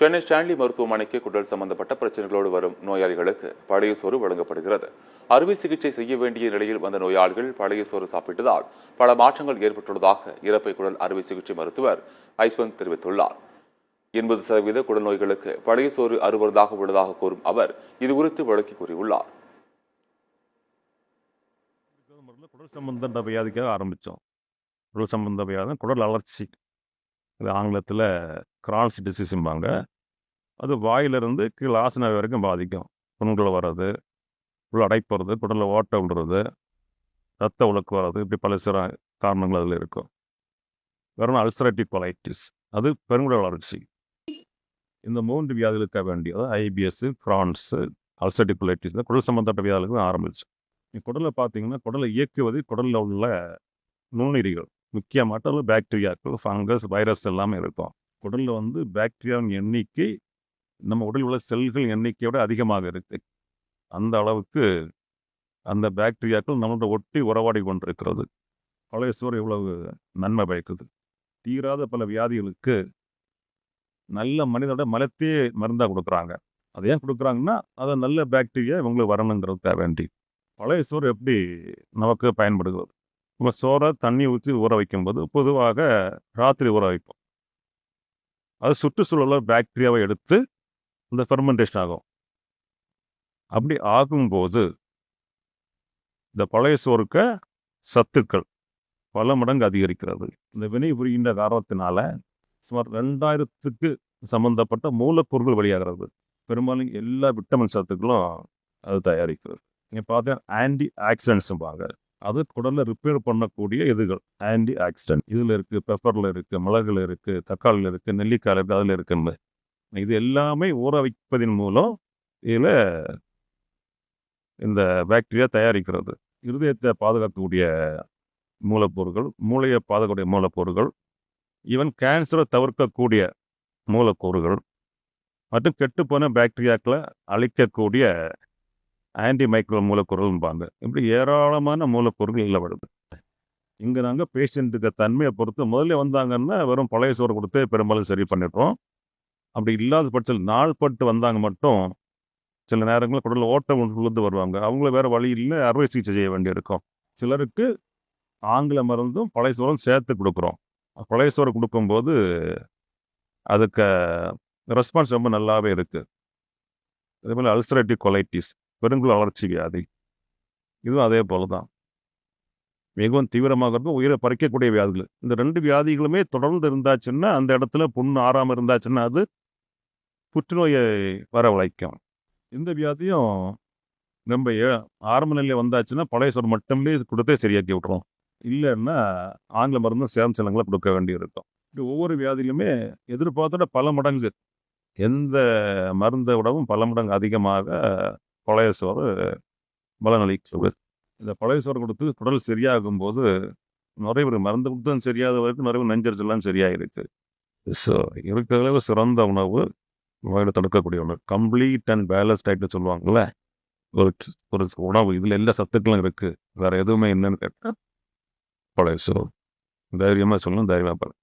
Chennai Stanley மருத்துவமனைக்கு குடல் சம்பந்தப்பட்ட பிரச்சனைகளோடு வரும் நோயாளிகளுக்கு பழைய சோறு வழங்கப்படுகிறது. அறுவை சிகிச்சை செய்ய வேண்டிய நிலையில் வந்த நோயாளிகள் பழைய சோறு சாப்பிட்டதால் பல மாற்றங்கள் ஏற்பட்டுள்ளதாக இறப்பை குடல் அறுவை சிகிச்சை மருத்துவர் ஐஸ்வந்த் தெரிவித்துள்ளார். எண்பது சதவீத குடல் நோய்களுக்கு பழைய சோறு அறுவதாக உள்ளதாக கூறும் அவர் இது குறித்து விளக்கி கூறியுள்ளார். குடல் சம்பந்த வியாதிக்காக ஆரம்பித்தோம் குடல் சம்பந்த வியாதி குடல் அலர்ச்சி. இது ஆங்கிலத்தில் கிரான்ஸ் டிசீஸும்பாங்க அது வாயிலிருந்து கீழே ஆசன வரைக்கும் பாதிக்கும். புண்களை வர்றது உள்ள அடைப்புறது குடலில் ஓட்ட விடுறது ரத்த உலக்கு வர்றது இப்படி பல சில காரணங்கள் அதில் இருக்கும். வெறும் அல்சரேட்டிவ் கொலைட்டிஸ் அது பெருங்குடல் வளர்ச்சி. இந்த மூன்று வியாதிகளுக்காக வேண்டியது ஐபிஎஸ் ஃப்ரான்ஸு அல்சரேட்டிவ் கொலைட்டிஸ் குடல் சம்பந்தப்பட்ட வியாதிகளுக்கு ஆரம்பிச்சு. குடலை பார்த்தீங்கன்னா குடலை இயக்குவது குடலில் உள்ள நுண்ணுயிரிகள் முக்கியமாட்ட பாக்டீரியாக்கள் ஃபங்கஸ் வைரஸ் எல்லாமே இருக்கும். உடலில் வந்து பாக்டீரியாவின் எண்ணிக்கை நம்ம உடலில் உள்ள செல்கள் எண்ணிக்கையோட அதிகமாக இருக்குது அந்த அளவுக்கு அந்த பாக்டீரியாக்கள் நம்மளோட ஒட்டி உறவாடி கொண்டிருக்கிறது. பழைய சோறு இவ்வளவு நன்மை பயக்குது. தீராத பல வியாதிகளுக்கு நல்ல மனிதோட மலத்தையே மருந்தாக கொடுக்குறாங்க. அது ஏன் கொடுக்குறாங்கன்னா அதை நல்ல பாக்டீரியா இவங்களுக்கு வரணுங்கிறதுக்காக வேண்டி பழைய சோறு எப்படி நமக்கு பயன்படுகிறது? நம்ம சோறை தண்ணி ஊற்றி ஊற வைக்கும்போது பொதுவாக ராத்திரி ஊற வைப்போம். அது சுற்றுச்சூழலில் பாக்டீரியாவை எடுத்து இந்த ஃபெர்மெண்டேஷன் ஆகும். அப்படி ஆகும்போது இந்த பழைய சோறுக்க சத்துக்கள் பல மடங்கு அதிகரிக்கிறது. இந்த வினை புரிகின்ற காரணத்தினால சுமார் ரெண்டாயிரத்துக்கு சம்பந்தப்பட்ட மூலக்கூறுகள் வெளியாகிறது. பெரும்பாலும் எல்லா விட்டமின் சத்துக்களும் அது தயாரிக்கிறது. நீங்கள் பார்த்தீங்கன்னா ஆன்டி ஆக்சிடென்ட்ஸும்பாங்க அது குடலை ரிப்பேர் பண்ணக்கூடிய இதுகள். ஆன்டி ஆக்சிடென்ட் இதில் இருக்குது பெப்பரில் இருக்குது மிளகுல இருக்குது தக்காளியில் இருக்குது நெல்லிக்காயில் இருக்குது அதில் இருக்குன்னு இது எல்லாமே ஊற வைப்பதன் மூலம் இதில் இந்த பாக்டீரியா தயாரிக்கிறது. இருதயத்தை பாதுகாக்கக்கூடிய மூலப்பொருட்கள் மூளையை பாதுகாக்கக்கூடிய மூலப்பொருட்கள் ஈவன் கேன்சரை தவிர்க்கக்கூடிய மூலக்கூறுகள் மற்றும் கெட்டுப்போன பாக்டீரியாக்களை அழிக்கக்கூடிய ஆன்டி மைக்ரோ மூலக்கூறுகள்பாங்க இப்படி ஏராளமான மூலக்கூறுகள் இல்லை வருது. இங்கே நாங்கள் பேஷண்ட்டுக்கு தன்மையை பொறுத்து முதல்ல வந்தாங்கன்னா வெறும் பழைய சோறு கொடுத்து பெரும்பாலும் சரி பண்ணிடுறோம். அப்படி இல்லாத பட்சத்தில் நாள் பட்டு வந்தாங்க மட்டும் சில நேரங்களில் குடலில் ஓட்டம் உழுந்து வருவாங்க. அவங்கள வேறு வழி இல்லை அறுவை சிகிச்சை செய்ய வேண்டியிருக்கும். சிலருக்கு ஆங்கில மருந்தும் பழைய சோறும் சேர்த்து கொடுக்குறோம். பழைய சோறு கொடுக்கும்போது அதுக்கு ரெஸ்பான்ஸ் ரொம்ப நல்லாவே இருக்குது அதே போல் அல்சரேட்டிவ் கொலைட்டிஸ் பெருங்குல வளர்ச்சி வியாதி இதுவும் அதே போல தான் மிகவும் தீவிரமாக இருக்கும் உயிரை பறிக்கக்கூடிய வியாதிகள். இந்த ரெண்டு வியாதிகளுமே தொடர்ந்து இருந்தாச்சுன்னா அந்த இடத்துல புண்ணு ஆறாமல் இருந்தாச்சுன்னா அது புற்றுநோயை வரவழைக்கும். இந்த வியாதியும் ரொம்ப ஏ- ஆரம்ப நிலையில் வந்தாச்சுன்னா பழைய சொல் மட்டுமே கொடுத்தே சரியாக்கி விட்றோம் இல்லைன்னா ஆங்கில மருந்து சேர்ந்த சிலங்களை கொடுக்க வேண்டியிருக்கும். இப்படி ஒவ்வொரு வியாதியிலுமே எதிர்பார்த்தோட பல மடங்கு எந்த மருந்தை விடவும் பல மடங்கு அதிகமாக பழைய சோறு பலனளிக்கிறது. இந்த பழைய சோறு கொடுத்து குடல் சரியாகும் போது நிறைய பேர் மருந்து கொடுத்தும் சரியாத வரைக்கும் நிறைய நெஞ்சரிச்செல்லாம் சரியாயிருக்கு ஸோ இருக்கிறதுல சிறந்த உணவு நோயை தடுக்கக்கூடிய உணவு கம்ப்ளீட் அண்ட் பேலன்ஸ் டயட்னு சொல்லுவாங்கல்ல? ஒரு ஒரு உணவு. இதில் எல்லா சத்துக்களும் இருக்குது வேற எதுவுமே என்னன்னு கேட்டால் பழைய சோறு. தைரியமாக சொல்லணும் தைரியமாக பாருங்க